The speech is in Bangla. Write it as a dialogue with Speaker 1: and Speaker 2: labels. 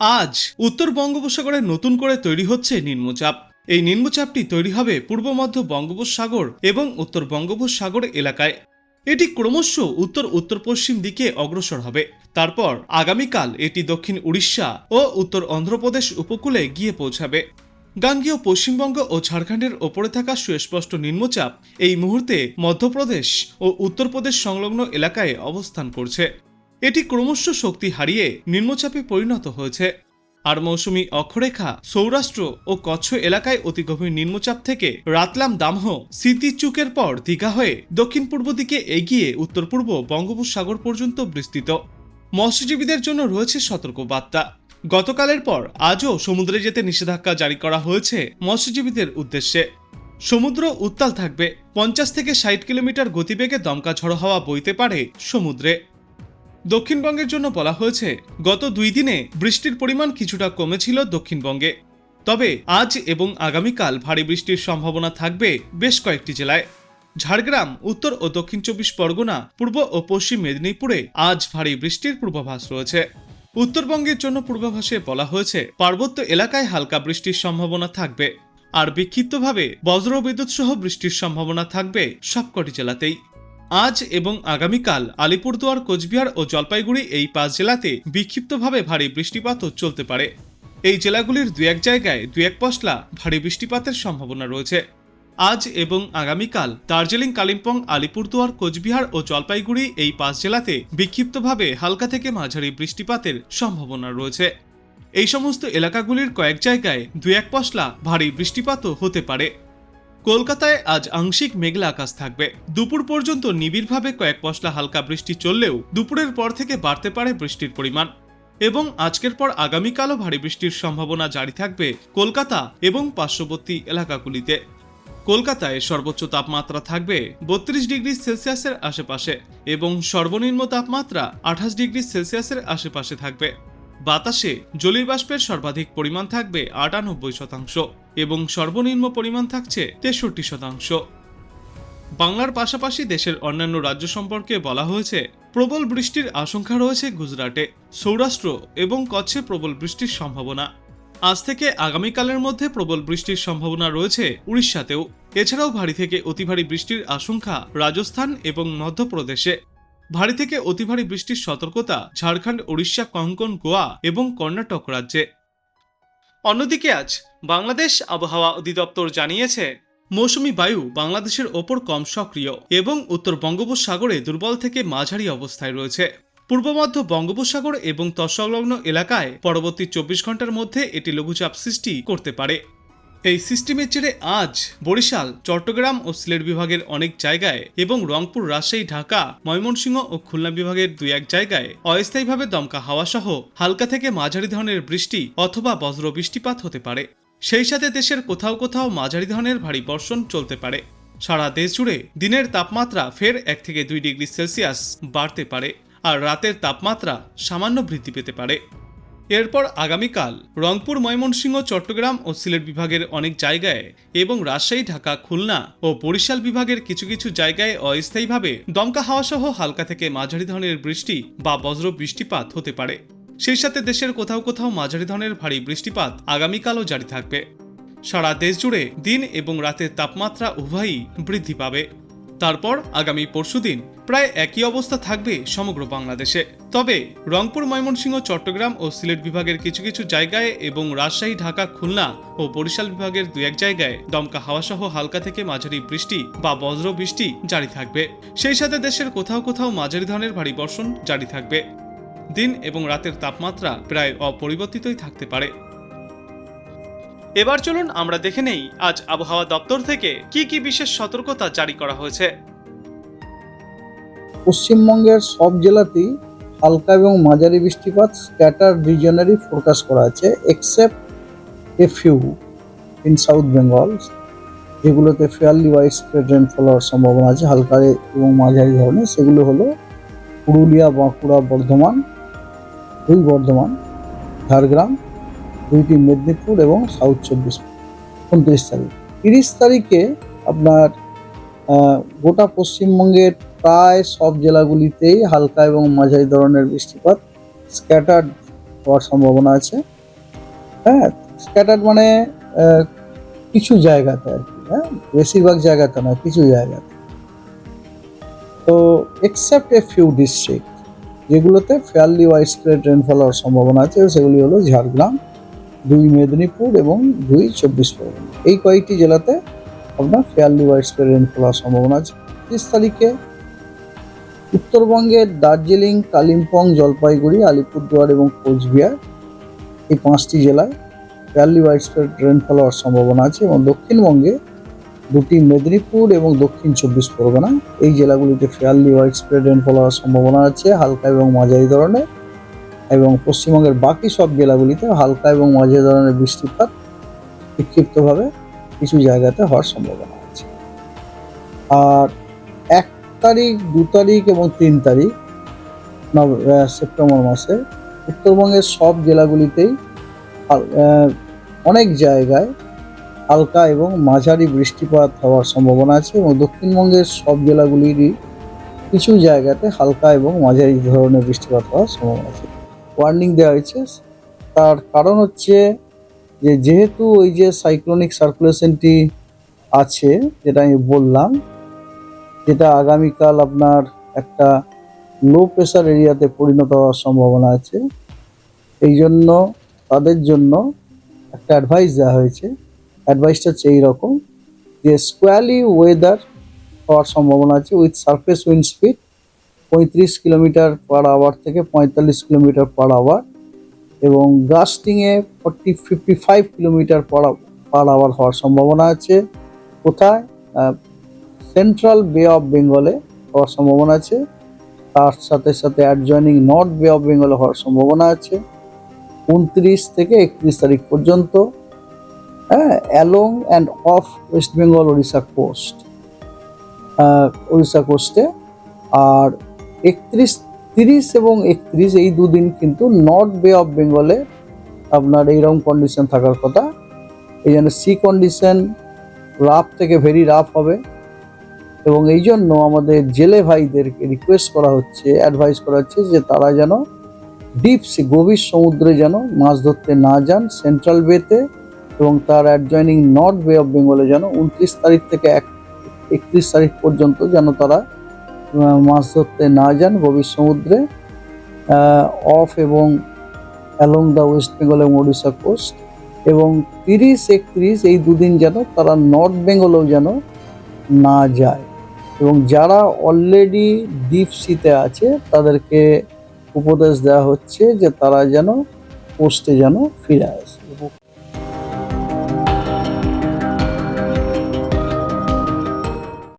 Speaker 1: আজ উত্তর বঙ্গোপসাগরে নতুন করে তৈরি হচ্ছে নিম্নচাপ। এই নিম্নচাপটি তৈরি হবে পূর্ব মধ্য বঙ্গোপসাগর এবং উত্তর বঙ্গোপসাগর এলাকায়। এটি ক্রমশ উত্তর উত্তর পশ্চিম দিকে অগ্রসর হবে। তারপর আগামীকাল এটি দক্ষিণ উড়িষ্যা ও উত্তর অন্ধ্রপ্রদেশ উপকূলে গিয়ে পৌঁছাবে। গাঙ্গীয় পশ্চিমবঙ্গ ও ঝাড়খণ্ডের ওপরে থাকা সুস্পষ্ট নিম্নচাপ এই মুহূর্তে মধ্যপ্রদেশ ও উত্তরপ্রদেশ সংলগ্ন এলাকায় অবস্থান করছে। এটি ক্রমশ শক্তি হারিয়ে নিম্নচাপে পরিণত হয়েছে। আর মৌসুমি অক্ষরেখা, সৌরাষ্ট্র ও কচ্ছ এলাকায় অতি গভীর নিম্নচাপ থেকে রাতলাম দামহ স্মৃতিচুকের পর দীঘা হয়ে দক্ষিণ পূর্ব দিকে এগিয়ে উত্তর পূর্ব বঙ্গোপসাগর পর্যন্ত বিস্তৃত। মৎস্যজীবীদের জন্য রয়েছে সতর্ক বার্তা গতকালের পর আজও সমুদ্রে যেতে নিষেধাজ্ঞা জারি করা হয়েছে মৎস্যজীবীদের উদ্দেশ্যে। সমুদ্র উত্তাল থাকবে, পঞ্চাশ থেকে ষাট কিলোমিটার গতিবেগে দমকা ঝড়ো হাওয়া বইতে পারে সমুদ্রে। দক্ষিণবঙ্গের জন্য বলা হয়েছে, গত দুই দিনে বৃষ্টির পরিমাণ কিছুটা কমেছিল দক্ষিণবঙ্গে। তবে আজ এবং আগামীকাল ভারী বৃষ্টির সম্ভাবনা থাকবে বেশ কয়েকটি জেলায়। ঝাড়গ্রাম, উত্তর ও দক্ষিণ চব্বিশ পরগনা, পূর্ব ও পশ্চিম মেদিনীপুরে আজ ভারী বৃষ্টির পূর্বাভাস রয়েছে। উত্তরবঙ্গের জন্য পূর্বাভাসে বলা হয়েছে, পার্বত্য এলাকায় হালকা বৃষ্টির সম্ভাবনা থাকবে। আর বিক্ষিপ্তভাবে বজ্রবিদ্যুৎ সহ বৃষ্টির সম্ভাবনা থাকবে সবকটি জেলাতেই। আজ এবং আগামীকাল আলিপুরদুয়ার, কোচবিহার ও জলপাইগুড়ি এই পাঁচ জেলাতে বিক্ষিপ্তভাবে ভারী বৃষ্টিপাতও চলতে পারে। এই জেলাগুলির দু এক জায়গায় দু এক পশলা ভারী বৃষ্টিপাতের সম্ভাবনা রয়েছে। আজ এবং আগামীকাল দার্জিলিং, কালিম্পং, আলিপুরদুয়ার, কোচবিহার ও জলপাইগুড়ি এই পাঁচ জেলাতে বিক্ষিপ্তভাবে হালকা থেকে মাঝারি বৃষ্টিপাতের সম্ভাবনা রয়েছে। এই সমস্ত এলাকাগুলির কয়েক জায়গায় দু এক পশলা ভারী বৃষ্টিপাতও হতে পারে। কলকাতায় আজ আংশিক মেঘলা আকাশ থাকবে। দুপুর পর্যন্ত নিবিড়ভাবে কয়েক পশলা হালকা বৃষ্টি চললেও দুপুরের পর থেকে বাড়তে পারে বৃষ্টির পরিমাণ। এবং আজকের পর আগামীকালও ভারী বৃষ্টির সম্ভাবনা জারি থাকবে কলকাতা এবং পার্শ্ববর্তী এলাকাগুলিতে। কলকাতায় সর্বোচ্চ তাপমাত্রা থাকবে বত্রিশ ডিগ্রি সেলসিয়াসের আশেপাশে এবং সর্বনিম্ন তাপমাত্রা আঠাশ ডিগ্রি সেলসিয়াসের আশেপাশে থাকবে। বাতাসে জলীয় বাষ্পের সর্বাধিক পরিমাণ থাকবে আটানব্বই শতাংশ এবং সর্বনিম্ন পরিমাণ থাকছে তেষট্টি শতাংশ। বাংলার পাশাপাশি দেশের অন্যান্য রাজ্য সম্পর্কে বলা হয়েছে, প্রবল বৃষ্টির আশঙ্কা রয়েছে গুজরাটে, সৌরাষ্ট্র এবং কচ্ছে প্রবল বৃষ্টির সম্ভাবনা। আজ থেকে আগামীকালের মধ্যে প্রবল বৃষ্টির সম্ভাবনা রয়েছে উড়িষ্যাতেও। এছাড়াও ভারী থেকে অতি ভারী বৃষ্টির আশঙ্কা রাজস্থান এবং মধ্যপ্রদেশে। ভারী থেকে অতি ভারী বৃষ্টির সতর্কতা ঝাড়খণ্ড, উড়িষ্যা, কঙ্কন, গোয়া এবং কর্ণাটক রাজ্যে। অন্যদিকে আজ বাংলাদেশ আবহাওয়া অধিদপ্তর জানিয়েছে, মৌসুমি বায়ু বাংলাদেশের ওপর কম সক্রিয় এবং উত্তর বঙ্গোপসাগরে দুর্বল থেকে মাঝারি অবস্থায় রয়েছে। পূর্ব মধ্য বঙ্গোপসাগর এবং তৎসংলগ্ন এলাকায় পরবর্তী চব্বিশ ঘণ্টার মধ্যে এটি লঘুচাপ সৃষ্টি করতে পারে। এই সিস্টেমের জেরে আজ বরিশাল, চট্টগ্রাম ও সিলেট বিভাগের অনেক জায়গায় এবং রংপুর, রাজশাহী, ঢাকা, ময়মনসিংহ ও খুলনা বিভাগের দুই এক জায়গায় অস্থায়ীভাবে দমকা হাওয়া সহ হালকা থেকে মাঝারি ধরনের বৃষ্টি অথবা বজ্র বৃষ্টিপাত হতে পারে। সেই সাথে দেশের কোথাও কোথাও মাঝারি ধরনের ভারী বর্ষণ চলতে পারে। সারা দেশ জুড়ে দিনের তাপমাত্রা ফের এক থেকে দুই ডিগ্রি সেলসিয়াস বাড়তে পারে। আর রাতের তাপমাত্রা সামান্য বৃদ্ধি পেতে পারে। এরপর আগামীকাল রংপুর, ময়মনসিংহ, চট্টগ্রাম ও সিলেট বিভাগের অনেক জায়গায় এবং রাজশাহী, ঢাকা, খুলনা ও বরিশাল বিভাগের কিছু কিছু জায়গায় অস্থায়ীভাবে দমকা হাওয়া সহ হালকা থেকে মাঝারি ধরনের বৃষ্টি বা বজ্র বৃষ্টিপাত হতে পারে। সেই সাথে দেশের কোথাও কোথাও মাঝারি ধরনের ভারী বৃষ্টিপাত আগামীকালও জারি থাকবে। সারা দেশ জুড়ে দিন এবং রাতের তাপমাত্রা উভয়ই বৃদ্ধি পাবে। তারপর আগামী পরশুদিন প্রায় একই অবস্থা থাকবে সমগ্র বাংলাদেশে। তবে রংপুর, ময়মনসিংহ, চট্টগ্রাম ও সিলেট বিভাগের কিছু কিছু জায়গায় এবং রাজশাহী, ঢাকা, খুলনা ও বরিশাল বিভাগের দু এক জায়গায় দমকা হাওয়াসহ হালকা থেকে মাঝারি বৃষ্টি বা বজ্র বৃষ্টি জারি থাকবে। সেই সাথে দেশের কোথাও কোথাও মাঝারি ধরনের ভারী বর্ষণ জারি থাকবে। দিন এবং রাতের তাপমাত্রা প্রায় অপরিবর্তিতই থাকতে পারে। এবার চলুন আমরা দেখে নেই আজ আবহাওয়া দপ্তর থেকে কি কি বিশেষ সতর্কতা জারি করা হয়েছে।
Speaker 2: পশ্চিমবঙ্গের সব জেলাতেই হালকা এবং মাঝারি বৃষ্টিপাত স্ক্যাটার রিজনারি ফোরকাস্ট করা আছে except a few in south Bengal যেগুলোতে ফেয়ারলি ওয়াইড স্প্রেড রেনফল হওয়ার সম্ভাবনা আছে। হালকা এবং মাঝারি ধরনের, সেগুলো হলো পুরুলিয়া, বাঁকুড়া, বর্ধমান দুই বর্ধমান, ঝাড়গ্রাম দুইটি মেদিনীপুর এবং সাউথ চব্বিশ উনত্রিশ তারিখ। তিরিশ তারিখে আপনার গোটা পশ্চিমবঙ্গের প্রায় সব জেলাগুলিতেই হালকা এবং মাঝারি ধরনের বৃষ্টিপাত স্ক্যাটার্ড হওয়ার সম্ভাবনা আছে। হ্যাঁ স্ক্যাটার্ড মানে কিছু জায়গাতে আর কি হ্যাঁ বেশিরভাগ জায়গাতে নয়, কিছু জায়গাতে। তো এক্সেপ্ট এ ফিউ ডিস্ট্রিক্ট যেগুলোতে ফেয়ারলি ওয়াইড স্প্রেড রেনফল হওয়ার সম্ভাবনা আছে, সেগুলি হলো ঝাড়গ্রাম দুই মেদিনীপুর এবং দুই চব্বিশ পরগনা। এই কয়েকটি জেলাতে আপনার ফেয়ারলি ওয়াইড স্প্রেড রেনফল হওয়ার সম্ভাবনা আছে। তিরিশ তারিখে উত্তরবঙ্গের দার্জিলিং, কালিম্পং, জলপাইগুড়ি, আলিপুরদুয়ার এবং কোচবিহার এই পাঁচটি জেলায় ফেয়ারলি ওয়াইড স্প্রেড রেনফল হওয়ার সম্ভাবনা আছে এবং দক্ষিণবঙ্গে দুটি মেদিনীপুর এবং দক্ষিণ চব্বিশ পরগনা এই জেলাগুলিতে ফেয়ারলি ওয়াইড স্প্রেড রেনফল হওয়ার সম্ভাবনা আছে, হালকা এবং মাঝারি ধরনের। এবং পশ্চিমবঙ্গের বাকি সব জেলাগুলিতে হালকা এবং মাঝে ধরনের বৃষ্টিপাত বিক্ষিপ্তভাবে কিছু জায়গাতে হওয়ার সম্ভাবনা আছে। আর এক তারিখ, দু তারিখ এবং তিন তারিখ সেপ্টেম্বর মাসে উত্তরবঙ্গের সব জেলাগুলিতেই অনেক জায়গায় হালকা এবং মাঝারি বৃষ্টিপাত হওয়ার সম্ভাবনা আছে এবং দক্ষিণবঙ্গের সব জেলাগুলিরই কিছু জায়গাতে হালকা এবং মাঝারি ধরনের বৃষ্টিপাত হওয়ার সম্ভাবনা আছে। ওয়ার্নিং দেওয়া হয়েছে। তার কারণ হচ্ছে যে, যেহেতু ওই যে সাইক্লোনিক সার্কুলেশনটি আছে, যেটা আমি বললাম, যেটা আগামীকাল আপনার একটা লো প্রেশার এরিয়াতে পরিণত হওয়ার সম্ভাবনা আছে। এই জন্য তাদের জন্য একটা অ্যাডভাইস দেওয়া হয়েছে। অ্যাডভাইসটা হচ্ছে এইরকম যে স্কোয়ালি ওয়েদার হওয়ার সম্ভাবনা আছে উইথ সারফেস উইন্ড স্পিড পঁয়ত্রিশ কিলোমিটার পার আওয়ার থেকে পঁয়তাল্লিশ কিলোমিটার পার আওয়ার এবং গাস্টিংয়ে forty, fifty five kilometer per hour হওয়ার সম্ভাবনা আছে। কোথায়? সেন্ট্রাল বে অফ বেঙ্গলে হওয়ার সম্ভাবনা আছে। তার সাথে সাথে অ্যাডজয়নিং নর্থ বে অফ বেঙ্গলে হওয়ার সম্ভাবনা আছে। উনত্রিশ থেকে একত্রিশ তারিখ পর্যন্ত হ্যাঁ along and off west Bengal Odisha coast. Odisha কোস্টে। আর একত্রিশ, তিরিশ এবং একত্রিশ এই দুদিন কিন্তু নর্থ বে অফ বেঙ্গলে আপনার এইরকম কন্ডিশন থাকার কথা। এই জন্য সি কন্ডিশন রাফ থেকে ভেরি রাফ হবে। এবং এই জন্য আমাদের জেলে ভাইদেরকে রিকোয়েস্ট করা হচ্ছে অ্যাডভাইস করা হচ্ছে যে তারা যেন ডিপ সি গভীর সমুদ্রে যেন মাছ ধরতে না যান সেন্ট্রাল বেতে এবং তার অ্যাডজয়নিং নর্থ বে অফ বেঙ্গলে যেন উনত্রিশ তারিখ থেকে এক, একত্রিশ তারিখ পর্যন্ত যেন তারা মাছ ধরতে না যান, গভীর সমুদ্রে অফ এবং অ্যালং দ্য ওয়েস্ট বেঙ্গল এবং ওড়িশা কোস্ট এবং তিরিশ, একত্রিশ, এই দুদিন যেন তারা নর্থ বেঙ্গলেও যেন না যায়। এবং যারা অলরেডি ডিপ সিতে আছে, তাদেরকে উপদেশ দেওয়া হচ্ছে যে তারা যেন পোস্টে যেন ফিরে আসে।